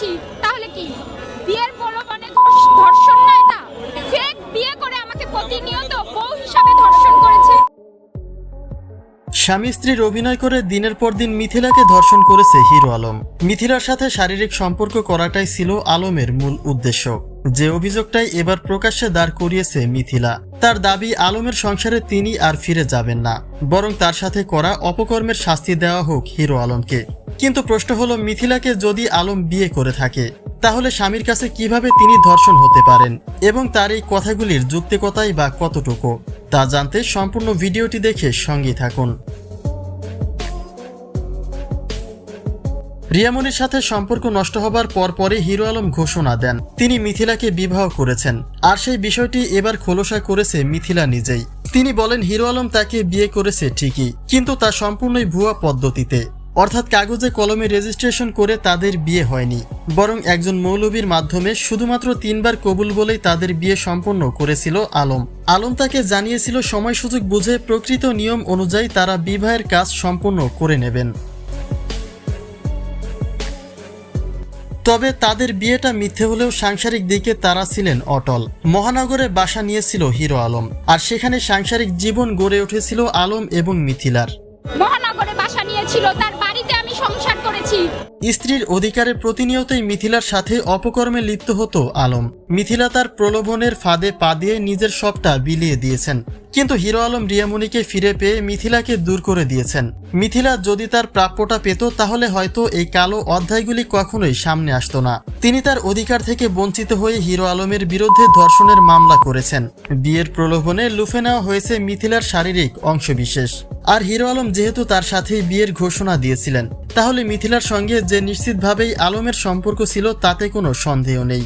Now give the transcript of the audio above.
করেছি, তাহলে কি? বিয়ের প্রলোভনে ধর্ষ- ধর্ষণ না ফেক বিয়ে করে আমাকে প্রতিনিয়ত বউ হিসাবে ধর্ষণ করেছে। স্বামী স্ত্রীর অভিনয় করে দিনের পর দিন মিথিলাকে ধর্ষণ করেছে হিরো আলম। মিথিলার সাথে শারীরিক সম্পর্ক করাটাই ছিল আলমের মূল উদ্দেশ্য। যে অভিযোগটাই এবার প্রকাশ্যে দাঁড় করিয়েছে মিথিলা, তার দাবি আলমের সংসারে তিনি আর ফিরে যাবেন না, বরং তার সাথে করা অপকর্মের শাস্তি দেওয়া হোক হিরো আলমকে। কিন্তু প্রশ্ন হলো, মিথিলাকে যদি আলম বিয়ে করে থাকে, তাহলে স্বামীর কাছে কীভাবে তিনি ধর্ষণ হতে পারেন? এবং তার এই কথাগুলির যুক্তিকতাই বা কতটুকু? তা জানতে সম্পূর্ণ ভিডিওটি দেখে সঙ্গেই থাকুন। রিয়ামনির সাথে সম্পর্ক নষ্ট হবার পরপরই হিরো আলম ঘোষণা দেন, তিনি মিথিলাকে বিবাহ করেছেন। আর সেই বিষয়টি এবার খোলসা করেছে মিথিলা নিজেই। তিনি বলেন, হিরো আলম তাকে বিয়ে করেছে ঠিকই, কিন্তু তা সম্পূর্ণই ভুয়া পদ্ধতিতে। অর্থাৎ কাগজে কলমে রেজিস্ট্রেশন করে তাদের বিয়ে হয়নি, বরং একজন মৌলবীর মাধ্যমে শুধুমাত্র তিনবার কবুল বলেই তাদের বিয়ে সম্পন্ন করেছিল আলম। আলম তাকে জানিয়েছিল সময় সুযোগ বুঝে প্রকৃত নিয়ম অনুযায়ী তারা বিবাহের কাজ সম্পন্ন করে নেবেন। তবে তাদের বিয়েটা মিথ্যে হলেও সাংসারিক দিকে তারা ছিলেন অটল। মহানগরে বাসা নিয়েছিল হিরো আলম, আর সেখানে সাংসারিক জীবন গড়ে উঠেছিল আলম এবং মিথিলার। মহানগরে বাসা নিয়েছিল, তার বাড়িতে আমি সংসার করেছি। স্ত্রীর অধিকারে প্রতিনিয়তই মিথিলার সাথে অপকর্মে লিপ্ত হতো আলম। মিথিলা তার প্রলোভনের ফাঁদে পা দিয়ে নিজের সবটা বিলিয়ে দিয়েছেন। কিন্তু হিরো আলম রিয়ামণিকে ফিরে পেয়ে মিথিলাকে দূর করে দিয়েছেন। মিথিলা যদি তার প্রাপ্যটা পেত, তাহলে হয়তো এই কালো অধ্যায়গুলি কখনোই সামনে আসতো না। তিনি তার অধিকার থেকে বঞ্চিত হয়ে হিরো আলমের বিরুদ্ধে ধর্ষণের মামলা করেছেন। বিয়ের প্রলোভনে লুফে নেওয়া হয়েছে মিথিলার শারীরিক অংশবিশেষ। আর হিরো আলম যেহেতু তার সাথেই বিয়ের ঘোষণা দিয়েছিলেন, তাহলে মিথিলার সঙ্গে যে নিশ্চিতভাবেই আলমের সম্পর্ক ছিল তাতে কোনো সন্দেহ নেই।